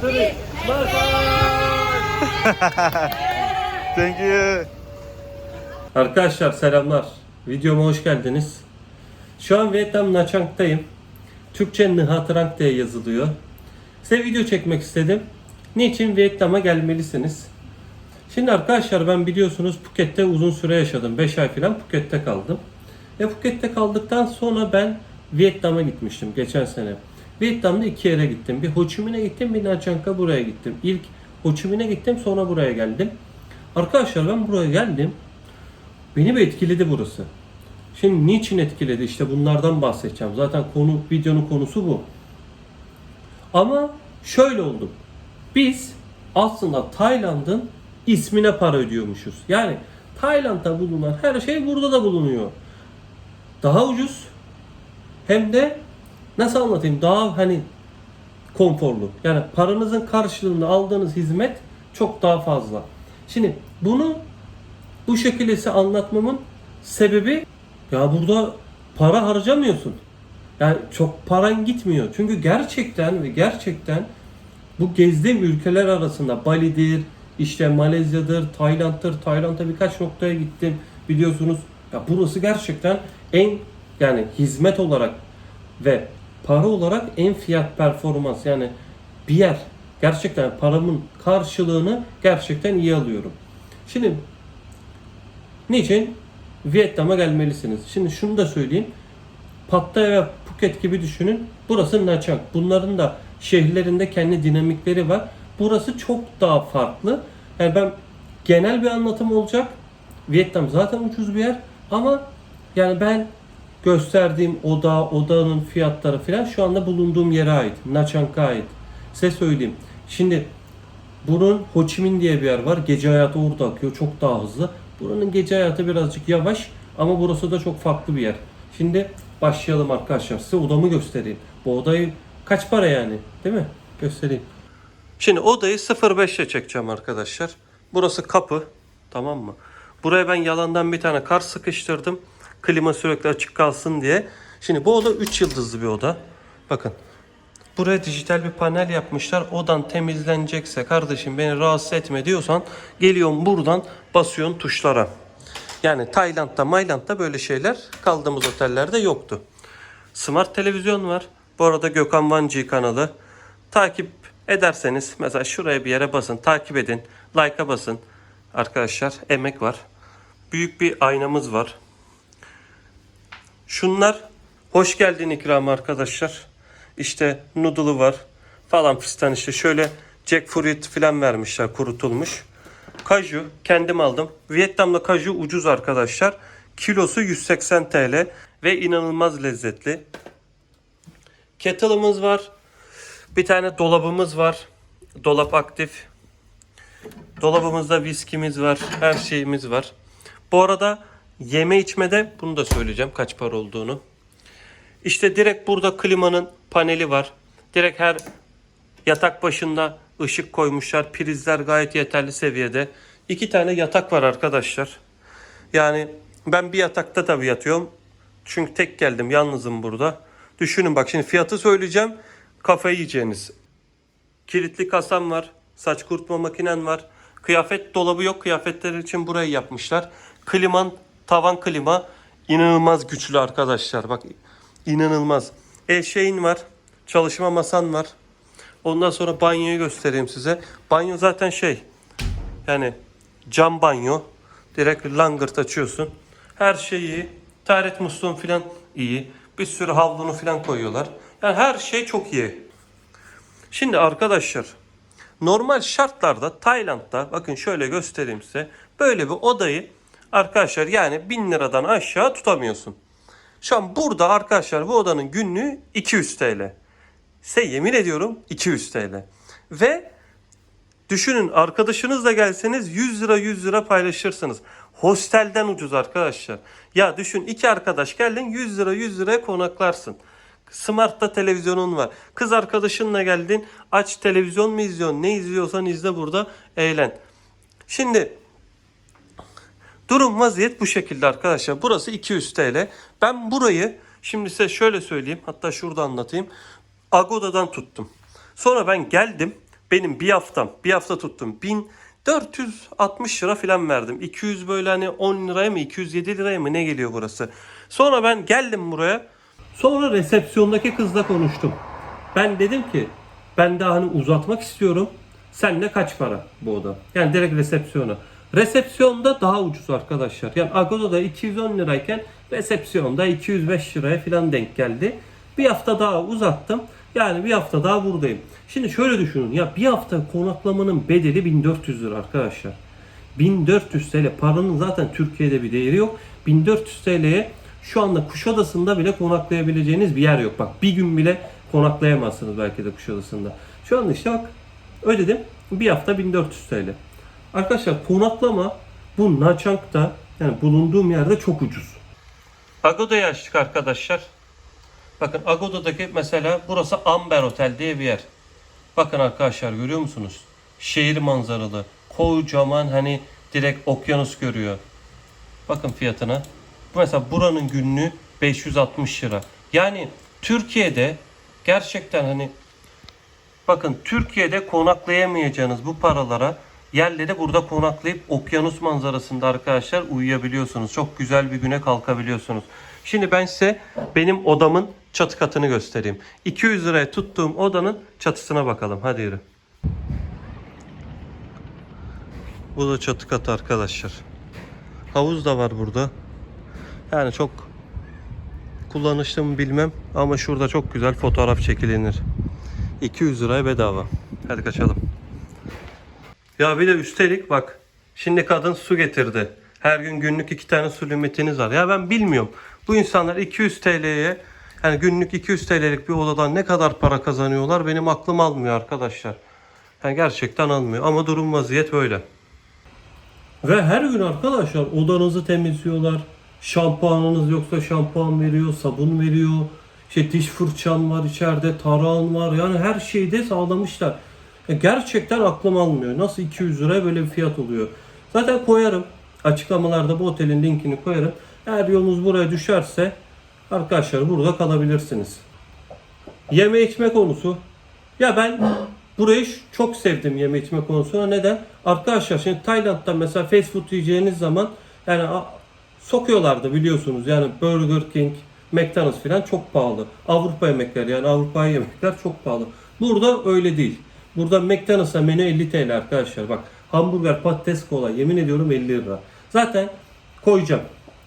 three. Thank you. Arkadaşlar selamlar. Videoma hoş geldiniz. Şu an Vietnam Nha Trang'tayım. Türkçe Nha Trang diye yazılıyor. Size video çekmek istedim. Niçin Vietnam'a gelmelisiniz? Şimdi arkadaşlar ben biliyorsunuz Phuket'te uzun süre yaşadım. 5 ay falan Phuket'te kaldım. Ve Phuket'te kaldıktan sonra ben Vietnam'a gitmiştim geçen sene. Vietnam'da iki yere gittim. Bir Ho Chi Minh'e gittim, bir Nha Trang'a buraya gittim. İlk Ho Chi Minh'e gittim, sonra buraya geldim. Arkadaşlar ben buraya geldim. Beni bir etkiledi burası. Şimdi niçin etkiledi? İşte bunlardan bahsedeceğim. Zaten konu videonun konusu bu. Ama şöyle oldu. Biz aslında Tayland'ın ismine para ödüyormuşuz. Yani Tayland'da bulunan her şey burada da bulunuyor. Daha ucuz hem de nasıl anlatayım daha hani konforlu. Yani paranızın karşılığında aldığınız hizmet çok daha fazla. Şimdi bunu bu şekilde size anlatmamın sebebi ya burada para harcamıyorsun. Yani çok paran gitmiyor. Çünkü gerçekten ve gerçekten bu gezdiğim ülkeler arasında Bali'dir, işte Malezya'dır, Tayland'dır. Tayland'a birkaç noktaya gittim biliyorsunuz. Ya burası gerçekten en yani hizmet olarak ve para olarak en fiyat performans yani bir yer. Gerçekten paramın karşılığını gerçekten iyi alıyorum. Şimdi niçin Vietnam'a gelmelisiniz? Şimdi şunu da söyleyeyim. Pattaya ve Phuket gibi düşünün. Burası Nha Trang. Bunların da şehirlerinde kendi dinamikleri var. Burası çok daha farklı. Yani ben genel bir anlatım olacak. Vietnam zaten ucuz bir yer ama yani ben gösterdiğim oda, odanın fiyatları falan şu anda bulunduğum yere ait. Nha Trang'a ait. Size söyleyeyim. Şimdi bunun Ho Chi Minh diye bir yer var. Gece hayatı orada akıyor. Çok daha hızlı. Buranın gece hayatı birazcık yavaş ama burası da çok farklı bir yer. Şimdi başlayalım arkadaşlar. Size odamı göstereyim. Bu odayı kaç para yani? Değil mi? Göstereyim. Şimdi odayı 0.5'e çekeceğim arkadaşlar. Burası kapı. Tamam mı? Buraya ben yalandan bir tane kar sıkıştırdım. Klima sürekli açık kalsın diye. Şimdi bu oda 3 yıldızlı bir oda. Bakın. Buraya dijital bir panel yapmışlar. Odan temizlenecekse kardeşim beni rahatsız etme diyorsan geliyorsun buradan basıyorsun tuşlara. Yani Tayland'da, Mayland'da böyle şeyler kaldığımız otellerde yoktu. Smart televizyon var. Bu arada Gökhan Vancı kanalı. Takip ederseniz mesela şuraya bir yere basın. Takip edin. Like'a basın. Arkadaşlar emek var. Büyük bir aynamız var. Şunlar hoş geldin ikramı arkadaşlar. İşte noodle'ı var falan fistan işte şöyle jackfruit falan vermişler kurutulmuş. Kaju kendim aldım. Vietnam'da kaju ucuz arkadaşlar. Kilosu 180 TL ve inanılmaz lezzetli. Kettle'ımız var. Bir tane dolabımız var. Dolap aktif. Dolabımızda viskimiz var. Her şeyimiz var. Bu arada yeme içmede bunu da söyleyeceğim kaç para olduğunu. İşte direkt burada klimanın paneli var. Direkt her yatak başında ışık koymuşlar. Prizler gayet yeterli seviyede. İki tane yatak var arkadaşlar. Yani ben bir yatakta tabii yatıyorum. Çünkü tek geldim yalnızım burada. Düşünün bak şimdi fiyatı söyleyeceğim. Kafayı yiyeceğiniz. Kilitli kasam var. Saç kurutma makinen var. Kıyafet dolabı yok. Kıyafetler için burayı yapmışlar. Kliman, tavan klima inanılmaz güçlü arkadaşlar. Bak inanılmaz. E şeyin var. Çalışma masan var. Ondan sonra banyoyu göstereyim size. Banyo zaten şey. Yani cam banyo. Direkt langırt açıyorsun. Her şey iyi. Taharet musluğun falan iyi. Bir sürü havlunu falan koyuyorlar. Yani her şey çok iyi. Şimdi arkadaşlar normal şartlarda Tayland'da bakın şöyle göstereyim size. Böyle bir odayı arkadaşlar yani 1000 liradan aşağı tutamıyorsun. Şu an burada arkadaşlar bu odanın günlüğü 200 TL. Size yemin ediyorum 200 TL. Ve düşünün arkadaşınızla gelseniz 100 lira 100 lira paylaşırsınız. Hostelden ucuz arkadaşlar. Ya düşün iki arkadaş geldin 100 lira 100 liraya konaklarsın. Smart'ta televizyonun var. Kız arkadaşınla geldin aç televizyon mu izliyorsun? Ne izliyorsan izle burada eğlen. Şimdi Durum vaziyet bu şekilde arkadaşlar. Burası 200 TL. Ben burayı şimdi size şöyle söyleyeyim. Hatta şurada anlatayım. Agoda'dan tuttum. Sonra ben geldim. Benim bir haftam, bir hafta tuttum. 1460 lira falan verdim. 200 böyle hani 10 liraya mı 207 liraya mı ne geliyor burası. Sonra ben geldim buraya. Sonra resepsiyondaki kızla konuştum. Ben dedim ki ben daha hani uzatmak istiyorum. Sen ne kaç para bu oda? Yani direkt resepsiyona. Resepsiyonda daha ucuz arkadaşlar. Yani Agodo'da 210 lirayken resepsiyonda 205 liraya falan denk geldi. Bir hafta daha uzattım. Yani bir hafta daha buradayım. Şimdi şöyle düşünün. Ya bir hafta konaklamanın bedeli 1400 lira arkadaşlar. 1400 TL paranın zaten Türkiye'de bir değeri yok. 1400 TL'ye şu anda Kuşadası'nda bile konaklayabileceğiniz bir yer yok. Bak bir gün bile konaklayamazsınız belki de Kuşadası'nda. Şu anda işte bak ödedim. Bir hafta 1400 TL. Arkadaşlar konaklama bu Naçank'ta yani bulunduğum yerde çok ucuz. Agodo'yu açtık arkadaşlar. Bakın Agodo'daki mesela burası Amber Otel diye bir yer. Bakın arkadaşlar görüyor musunuz? Şehir manzaralı. Kocaman hani direkt okyanus görüyor. Bakın fiyatına. Mesela buranın günlüğü 560 lira. Yani Türkiye'de gerçekten hani bakın Türkiye'de konaklayamayacağınız bu paralara yerlere burada konaklayıp okyanus manzarasında arkadaşlar uyuyabiliyorsunuz. Çok güzel bir güne kalkabiliyorsunuz. Şimdi ben size benim odamın çatı katını göstereyim. 200 liraya tuttuğum odanın çatısına bakalım. Hadi yürü. Bu da çatı katı arkadaşlar. Havuz da var burada. Yani çok kullanışlı mı bilmem ama şurada çok güzel fotoğraf çekilinir. 200 liraya bedava. Hadi kaçalım. Ya bir de üstelik bak şimdi kadın su getirdi. Her gün günlük iki tane su limitiniz var. Ya ben bilmiyorum. Bu insanlar 200 TL'ye yani günlük 200 TL'lik bir odadan ne kadar para kazanıyorlar benim aklım almıyor arkadaşlar. Yani gerçekten almıyor ama durum vaziyet böyle. Ve her gün arkadaşlar odanızı temizliyorlar. Şampuanınız yoksa şampuan veriyor, sabun veriyor. İşte diş fırçan var içeride, tarağın var. Yani her şeyi de sağlamışlar. Gerçekten aklım almıyor. Nasıl 200 liraya böyle bir fiyat oluyor? Zaten koyarım. Açıklamalarda bu otelin linkini koyarım. Eğer yolunuz buraya düşerse arkadaşlar burada kalabilirsiniz. Yeme içme konusu. Ya ben burayı çok sevdim yeme içme konusuna. Neden? Arkadaşlar şimdi Tayland'da mesela fast food yiyeceğiniz zaman yani sokuyorlardı biliyorsunuz. Yani Burger King, McDonald's falan çok pahalı. Avrupa yemekleri yani Avrupa yemekler çok pahalı. Burada öyle değil. Burada McDonald's'a menü 50 TL arkadaşlar. Bak hamburger, patates, kola yemin ediyorum 50 lira. Zaten koyacağım.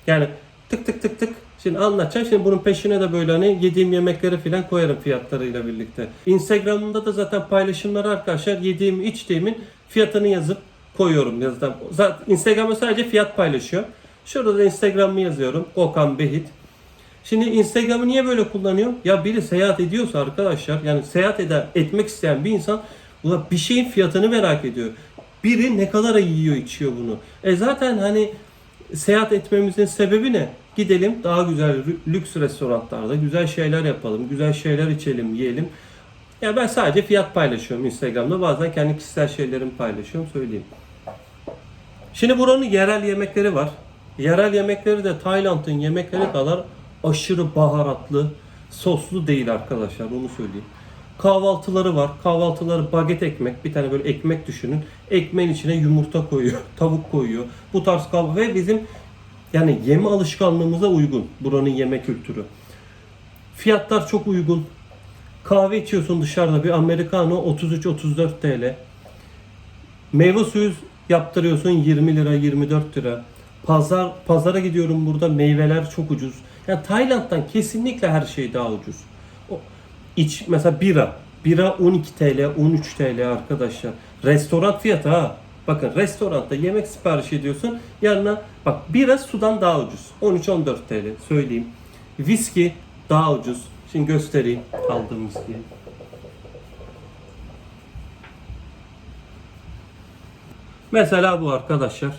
Yani tık tık tık tık Şimdi anlatacağım. Şimdi bunun peşine de böyle hani yediğim yemekleri falan koyarım fiyatlarıyla birlikte. Instagram'da da zaten paylaşımları arkadaşlar yediğim içtiğimin fiyatını yazıp koyuyorum. Zaten, zaten Instagram'da sadece fiyat paylaşıyor. Şurada da Instagram'ı yazıyorum. Okan Behit. Şimdi Instagram'ı niye böyle kullanıyor? Ya biri seyahat ediyorsa arkadaşlar yani seyahat eden, etmek isteyen bir insan ulan bir şeyin fiyatını merak ediyor. Biri ne kadar yiyor içiyor bunu. E zaten hani seyahat etmemizin sebebi ne? Gidelim daha güzel lü- lüks restoranlarda güzel şeyler yapalım, güzel şeyler içelim, yiyelim. Ya ben sadece fiyat paylaşıyorum Instagram'da. Bazen kendi kişisel şeylerimi paylaşıyorum, söyleyeyim. Şimdi buranın yerel yemekleri var. Yerel yemekleri de Tayland'ın yemekleri kadar aşırı baharatlı, soslu değil arkadaşlar onu söyleyeyim. Kahvaltıları var. Kahvaltıları baget ekmek. Bir tane böyle ekmek düşünün. Ekmeğin içine yumurta koyuyor, tavuk koyuyor. Bu tarz kahvaltı ve bizim yani yeme alışkanlığımıza uygun buranın yeme kültürü. Fiyatlar çok uygun. Kahve içiyorsun dışarıda bir americano 33-34 TL. Meyve suyu yaptırıyorsun 20 lira 24 lira. Pazar pazara gidiyorum burada meyveler çok ucuz. Yani Tayland'dan kesinlikle her şey daha ucuz. İç mesela bira. Bira 12 TL, 13 TL arkadaşlar. Restoran fiyatı ha. Bakın restoranda yemek sipariş ediyorsun. Yanına bak bira sudan daha ucuz. 13-14 TL söyleyeyim. Viski daha ucuz. Şimdi göstereyim aldığım viskiyi. Mesela bu arkadaşlar.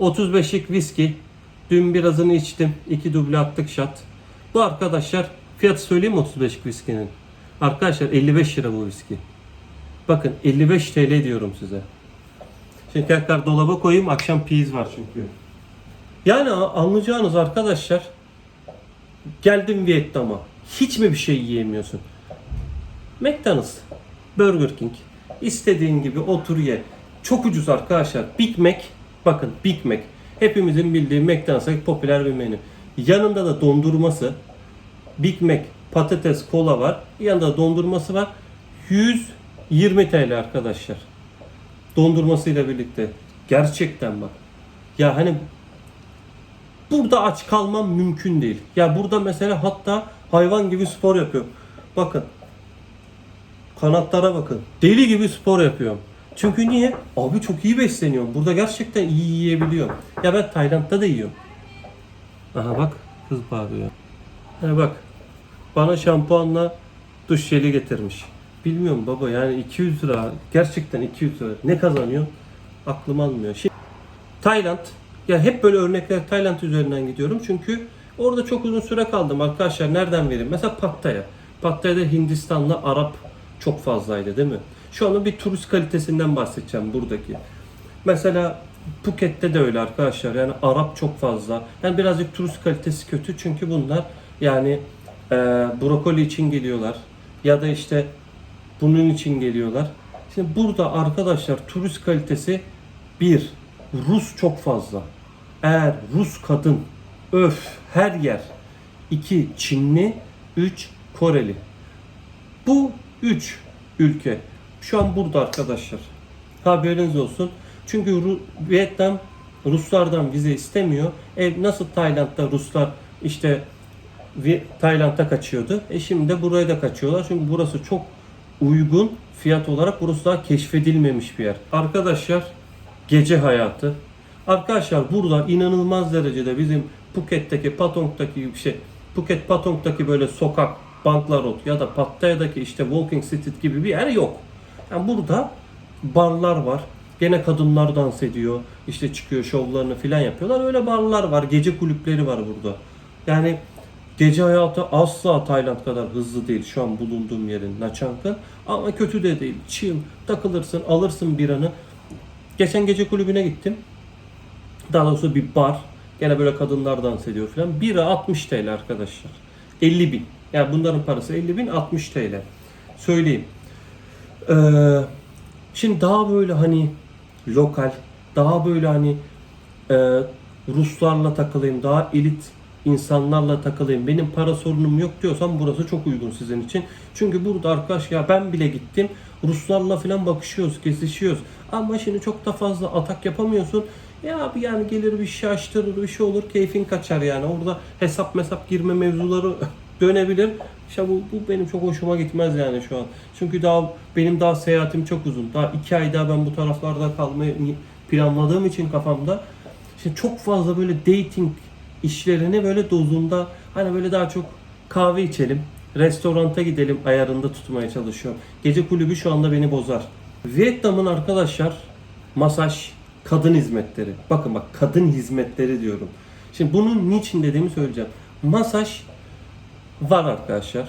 35'lik viski. Dün birazını içtim. 2 duble attık şat. Bu arkadaşlar fiyatı söyleyeyim mi 35'lik viskinin? Arkadaşlar 55 lira bu viski. Bakın 55 TL diyorum size. Şimdi tekrar dolaba koyayım. Akşam piyiz var çünkü. Yani anlayacağınız arkadaşlar geldim Vietnam'a. Hiç mi bir şey yiyemiyorsun? McDonald's. Burger King. İstediğin gibi otur ye. Çok ucuz arkadaşlar. Big Mac. Bakın Big Mac. Hepimizin bildiği McDonald's'taki popüler bir menü. Yanında da dondurması. Big Mac, patates, kola var. Yanında da dondurması var. 120 TL arkadaşlar. Dondurmasıyla birlikte. Gerçekten bak. Ya hani burada aç kalmam mümkün değil. Ya burada mesela hatta hayvan gibi spor yapıyorum. Bakın. Kanatlara bakın. Deli gibi spor yapıyorum. Çünkü niye? Abi çok iyi besleniyorum. Burada gerçekten iyi yiyebiliyorum. Ya ben Tayland'da da yiyorum. Aha bak kız bağırıyor. Ha bak. Bana şampuanla duş jeli getirmiş. Bilmiyorum baba yani 200 lira. Gerçekten 200 lira. Ne kazanıyor? Aklım almıyor. Şimdi Tayland. Ya hep böyle örnekler Tayland üzerinden gidiyorum. Çünkü orada çok uzun süre kaldım arkadaşlar. Nereden vereyim? Mesela Pattaya. Pattaya'da Hindistan'la Arap çok fazlaydı değil mi? Şu anda bir turist kalitesinden bahsedeceğim buradaki. Mesela Phuket'te de öyle arkadaşlar. Yani Arap çok fazla. Yani birazcık turist kalitesi kötü çünkü bunlar yani e, brokoli için geliyorlar ya da işte bunun için geliyorlar. Şimdi burada arkadaşlar turist kalitesi bir Rus çok fazla. Eğer Rus kadın öf her yer. 2 Çinli, 3 Koreli. Bu 3 ülke. Şu an burada arkadaşlar. Haberiniz olsun. Çünkü Ru- Vietnam Ruslardan vize istemiyor. E nasıl Tayland'da Ruslar işte Vi- Tayland'a kaçıyordu. E şimdi de buraya da kaçıyorlar. Çünkü burası çok uygun fiyat olarak burası daha keşfedilmemiş bir yer. Arkadaşlar gece hayatı. Arkadaşlar burada inanılmaz derecede bizim Phuket'teki, bir şey. Phuket Patong'taki böyle sokak, Banglarot ya da Pattaya'daki işte Walking Street gibi bir yer yok. Yani burada barlar var. Gene kadınlar dans ediyor. İşte çıkıyor şovlarını filan yapıyorlar. Öyle barlar var. Gece kulüpleri var burada. Yani gece hayatı asla Tayland kadar hızlı değil şu an bulunduğum yerin Chang'ın. Ama kötü de değil. Chill. Takılırsın, alırsın biranı. Geçen gece kulübüne gittim. Daha doğrusu bir bar. Gene böyle kadınlar dans ediyor falan. Bira 60 TL arkadaşlar. 50 bin. Yani bunların parası 50 bin 60 TL. Söyleyeyim. Ee, şimdi daha böyle hani lokal, daha böyle hani e, Ruslarla takılayım, daha elit insanlarla takılayım, benim para sorunum yok diyorsan burası çok uygun sizin için. Çünkü burada arkadaş ya ben bile gittim, Ruslarla falan bakışıyoruz, kesişiyoruz. Ama şimdi çok da fazla atak yapamıyorsun. Ya abi yani gelir bir şey açtırır, bir şey olur, keyfin kaçar yani. Orada hesap mesap girme mevzuları dönebilir. İşte bu, bu benim çok hoşuma gitmez yani şu an. Çünkü daha benim daha seyahatim çok uzun. Daha iki ay daha ben bu taraflarda kalmayı planladığım için kafamda. İşte çok fazla böyle dating işlerini böyle dozunda hani böyle daha çok kahve içelim, restoranta gidelim ayarında tutmaya çalışıyorum. Gece kulübü şu anda beni bozar. Vietnam'ın arkadaşlar masaj, kadın hizmetleri. Bakın bak kadın hizmetleri diyorum. Şimdi bunun niçin dediğimi söyleyeceğim. Masaj var arkadaşlar.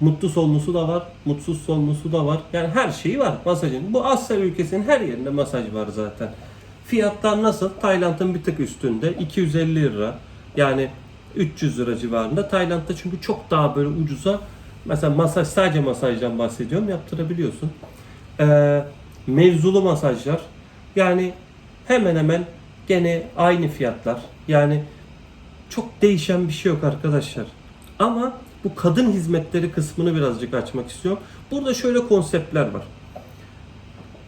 Mutlu solmusu da var, mutsuz solmusu da var. Yani her şeyi var masajın. Bu Asya ülkesinin her yerinde masaj var zaten. Fiyatlar nasıl? Tayland'ın bir tık üstünde 250 lira. Yani 300 lira civarında. Tayland'da çünkü çok daha böyle ucuza mesela masaj sadece masajdan bahsediyorum yaptırabiliyorsun. Ee, mevzulu masajlar yani hemen hemen gene aynı fiyatlar. Yani çok değişen bir şey yok arkadaşlar. Ama bu kadın hizmetleri kısmını birazcık açmak istiyorum. Burada şöyle konseptler var.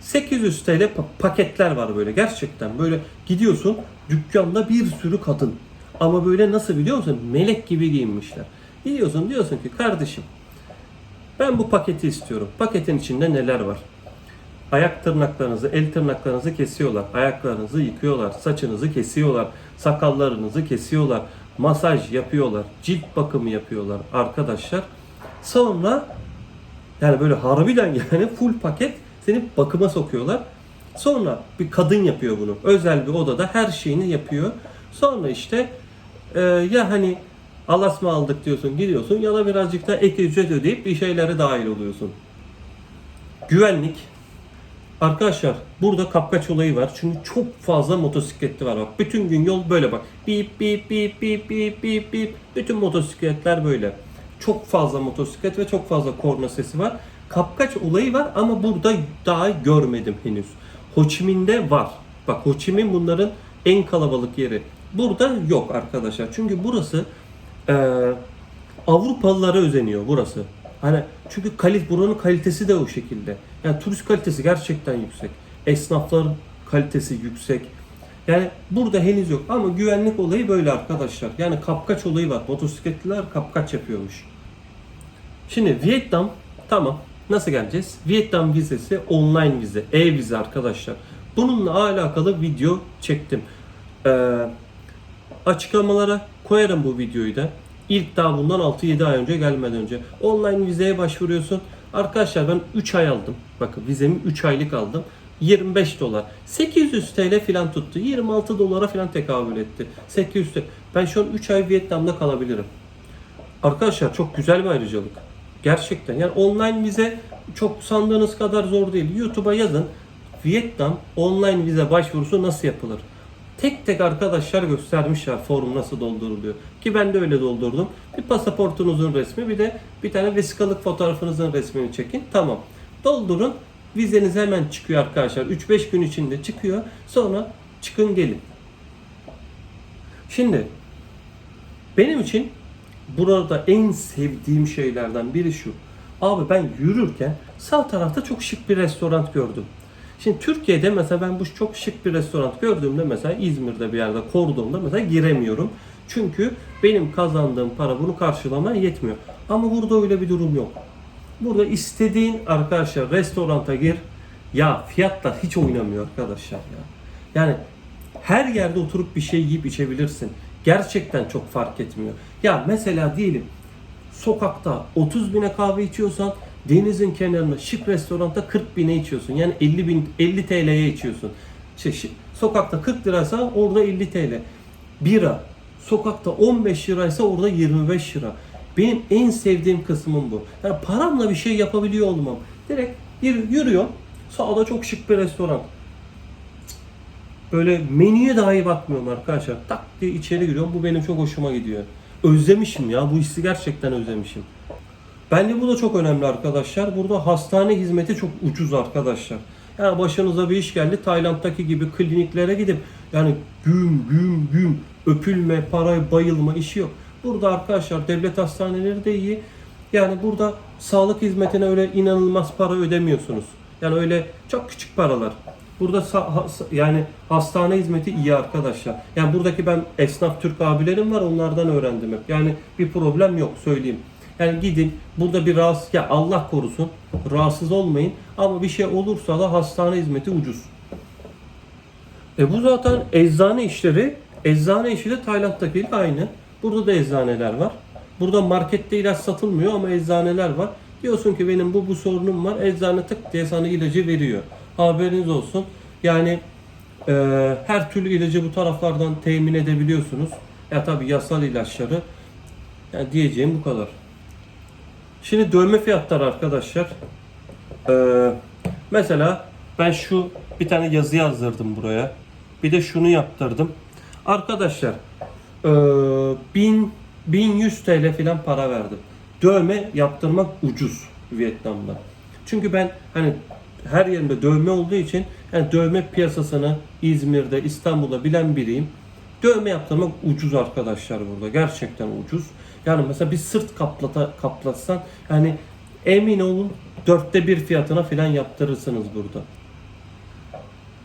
800 TL pa- paketler var böyle gerçekten. Böyle gidiyorsun dükkanda bir sürü kadın. Ama böyle nasıl biliyor musun? Melek gibi giyinmişler. Gidiyorsun diyorsun ki kardeşim ben bu paketi istiyorum. Paketin içinde neler var? Ayak tırnaklarınızı, el tırnaklarınızı kesiyorlar. Ayaklarınızı yıkıyorlar. Saçınızı kesiyorlar. Sakallarınızı kesiyorlar. Masaj yapıyorlar. Cilt bakımı yapıyorlar arkadaşlar. Sonra yani böyle harbiden yani full paket seni bakıma sokuyorlar. Sonra bir kadın yapıyor bunu. Özel bir odada her şeyini yapıyor. Sonra işte e, ya hani alas mı aldık diyorsun gidiyorsun ya da birazcık da ek ücret ödeyip bir şeylere dahil oluyorsun. Güvenlik. Arkadaşlar burada kapkaç olayı var. Çünkü çok fazla motosikletli var. Bak bütün gün yol böyle bak. Bip bip bip bip bip bip bip. Bütün motosikletler böyle. Çok fazla motosiklet ve çok fazla korna sesi var. Kapkaç olayı var ama burada daha görmedim henüz. Ho Chi Minh'de var. Bak Ho Chi Minh bunların en kalabalık yeri. Burada yok arkadaşlar. Çünkü burası eee Avrupalılara özeniyor burası. Hani çünkü kalit buranın kalitesi de o şekilde. Yani turist kalitesi gerçekten yüksek. Esnafların kalitesi yüksek. Yani burada henüz yok ama güvenlik olayı böyle arkadaşlar. Yani kapkaç olayı var. Motosikletliler kapkaç yapıyormuş. Şimdi Vietnam tamam. Nasıl geleceğiz? Vietnam vizesi online vize, e-vize arkadaşlar. Bununla alakalı video çektim. Ee, açıklamalara koyarım bu videoyu da. İlk daha bundan 6-7 ay önce gelmeden önce. Online vizeye başvuruyorsun. Arkadaşlar ben 3 ay aldım. Bakın vizemi 3 aylık aldım. 25 dolar. 800 TL falan tuttu. 26 dolara falan tekabül etti. 800 TL. Ben şu an 3 ay Vietnam'da kalabilirim. Arkadaşlar çok güzel bir ayrıcalık. Gerçekten. Yani online vize çok sandığınız kadar zor değil. YouTube'a yazın. Vietnam online vize başvurusu nasıl yapılır? Tek tek arkadaşlar göstermişler form nasıl dolduruluyor. Ki ben de öyle doldurdum. Bir pasaportunuzun resmi bir de bir tane vesikalık fotoğrafınızın resmini çekin. Tamam. Doldurun. Vizeniz hemen çıkıyor arkadaşlar. 3-5 gün içinde çıkıyor. Sonra çıkın gelin. Şimdi benim için burada en sevdiğim şeylerden biri şu. Abi ben yürürken sağ tarafta çok şık bir restoran gördüm. Şimdi Türkiye'de mesela ben bu çok şık bir restoran gördüğümde mesela İzmir'de bir yerde Kordon'da mesela giremiyorum. Çünkü benim kazandığım para bunu karşılamaya yetmiyor. Ama burada öyle bir durum yok. Burada istediğin arkadaşlar restoranta gir. Ya fiyatlar hiç oynamıyor arkadaşlar ya. Yani her yerde oturup bir şey yiyip içebilirsin. Gerçekten çok fark etmiyor. Ya mesela diyelim sokakta 30 bine kahve içiyorsan denizin kenarında şık restoranda 40 bine içiyorsun. Yani 50 bin 50 TL'ye içiyorsun. Şey, sokakta 40 liraysa orada 50 TL. Bira sokakta 15 liraysa orada 25 lira. Benim en sevdiğim kısmım bu. Yani paramla bir şey yapabiliyor olmam. Direkt yürü- yürüyorum. Sağda çok şık bir restoran. Böyle menüye dahi bakmıyorum arkadaşlar. Tak diye içeri giriyorum. Bu benim çok hoşuma gidiyor. Özlemişim ya. Bu hissi gerçekten özlemişim. Bence bu da çok önemli arkadaşlar. Burada hastane hizmeti çok ucuz arkadaşlar. Yani başınıza bir iş geldi. Tayland'daki gibi kliniklere gidip yani güm güm güm öpülme, parayı bayılma işi yok. Burada arkadaşlar devlet hastaneleri de iyi. Yani burada sağlık hizmetine öyle inanılmaz para ödemiyorsunuz. Yani öyle çok küçük paralar. Burada yani hastane hizmeti iyi arkadaşlar. Yani buradaki ben esnaf Türk abilerim var onlardan öğrendim hep. Yani bir problem yok söyleyeyim. Yani gidin burada bir rahatsız ya Allah korusun rahatsız olmayın ama bir şey olursa da hastane hizmeti ucuz. E bu zaten eczane işleri. Eczane işi de Tayland'dakiyle aynı. Burada da eczaneler var. Burada markette ilaç satılmıyor ama eczaneler var. Diyorsun ki benim bu bu sorunum var. Eczane tık diye sana ilacı veriyor. Haberiniz olsun. Yani e, her türlü ilacı bu taraflardan temin edebiliyorsunuz. Ya tabi yasal ilaçları. Yani diyeceğim bu kadar. Şimdi dövme fiyatları arkadaşlar. Ee, mesela ben şu bir tane yazı yazdırdım buraya. Bir de şunu yaptırdım. Arkadaşlar ee, 1000 1100 TL falan para verdim. Dövme yaptırmak ucuz Vietnam'da. Çünkü ben hani her yerimde dövme olduğu için yani dövme piyasasını İzmir'de, İstanbul'da bilen biriyim. Dövme yaptırmak ucuz arkadaşlar burada. Gerçekten ucuz. Yani mesela bir sırt kaplata, kaplatsan yani emin olun dörtte bir fiyatına falan yaptırırsınız burada.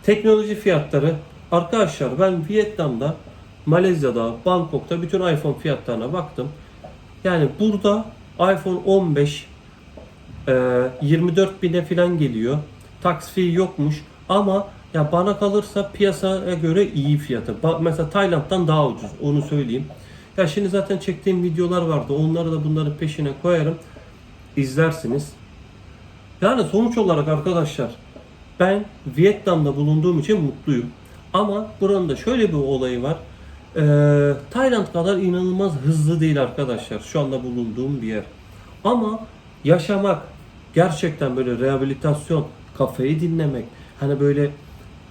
Teknoloji fiyatları arkadaşlar ben Vietnam'da, Malezya'da, Bangkok'ta bütün iPhone fiyatlarına baktım. Yani burada iPhone 15 e, 24 bine falan geliyor. Tax fee yokmuş ama ya bana kalırsa piyasaya göre iyi fiyatı. Mesela Tayland'dan daha ucuz onu söyleyeyim. Ya şimdi zaten çektiğim videolar vardı. Onları da bunların peşine koyarım. İzlersiniz. Yani sonuç olarak arkadaşlar ben Vietnam'da bulunduğum için mutluyum. Ama buranın da şöyle bir olayı var. Ee, Tayland kadar inanılmaz hızlı değil arkadaşlar şu anda bulunduğum bir yer. Ama yaşamak, gerçekten böyle rehabilitasyon, kafayı dinlemek, hani böyle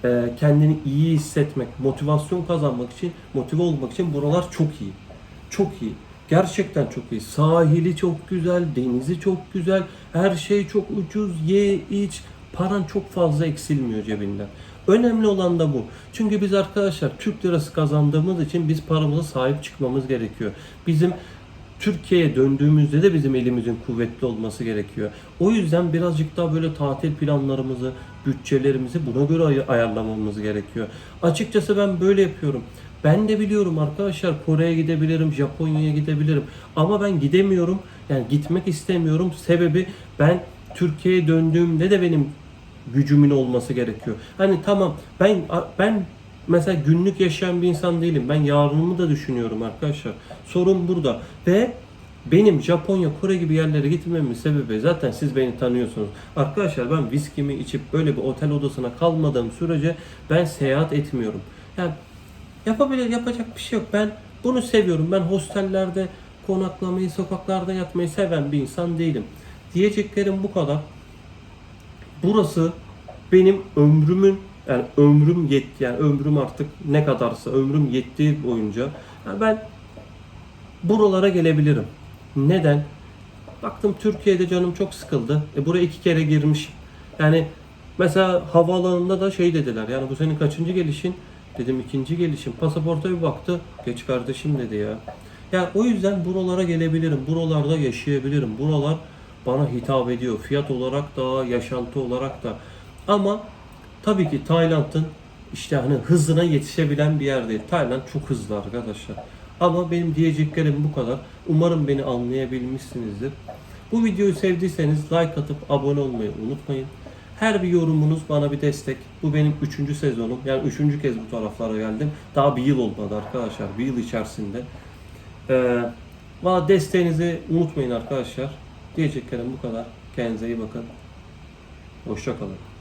e, kendini iyi hissetmek, motivasyon kazanmak için, motive olmak için buralar çok iyi. Çok iyi. Gerçekten çok iyi. Sahili çok güzel, denizi çok güzel, her şey çok ucuz, ye, iç, paran çok fazla eksilmiyor cebinden. Önemli olan da bu. Çünkü biz arkadaşlar Türk lirası kazandığımız için biz paramıza sahip çıkmamız gerekiyor. Bizim Türkiye'ye döndüğümüzde de bizim elimizin kuvvetli olması gerekiyor. O yüzden birazcık daha böyle tatil planlarımızı, bütçelerimizi buna göre ay- ayarlamamız gerekiyor. Açıkçası ben böyle yapıyorum. Ben de biliyorum arkadaşlar Kore'ye gidebilirim, Japonya'ya gidebilirim. Ama ben gidemiyorum. Yani gitmek istemiyorum. Sebebi ben Türkiye'ye döndüğümde de benim gücümün olması gerekiyor. Hani tamam ben ben mesela günlük yaşayan bir insan değilim. Ben yarınımı da düşünüyorum arkadaşlar. Sorun burada. Ve benim Japonya, Kore gibi yerlere gitmemin sebebi zaten siz beni tanıyorsunuz. Arkadaşlar ben viskimi içip böyle bir otel odasına kalmadığım sürece ben seyahat etmiyorum. Yani yapabilir yapacak bir şey yok. Ben bunu seviyorum. Ben hostellerde konaklamayı, sokaklarda yatmayı seven bir insan değilim. Diyeceklerim bu kadar. Burası benim ömrümün yani ömrüm yetti yani ömrüm artık ne kadarsa ömrüm yettiği boyunca yani ben buralara gelebilirim. Neden? Baktım Türkiye'de canım çok sıkıldı. E buraya iki kere girmişim. Yani mesela havaalanında da şey dediler. Yani bu senin kaçıncı gelişin? Dedim ikinci gelişim. Pasaporta bir baktı. Geç kardeşim dedi ya. Yani o yüzden buralara gelebilirim. Buralarda yaşayabilirim. Buralar bana hitap ediyor. Fiyat olarak da, yaşantı olarak da. Ama tabii ki Tayland'ın işte hani hızına yetişebilen bir yer değil. Tayland çok hızlı arkadaşlar. Ama benim diyeceklerim bu kadar. Umarım beni anlayabilmişsinizdir. Bu videoyu sevdiyseniz like atıp abone olmayı unutmayın. Her bir yorumunuz bana bir destek. Bu benim üçüncü sezonum. Yani üçüncü kez bu taraflara geldim. Daha bir yıl olmadı arkadaşlar. Bir yıl içerisinde. Ee, valla desteğinizi unutmayın arkadaşlar. Diyeceklerim bu kadar. Kendinize iyi bakın. Hoşçakalın.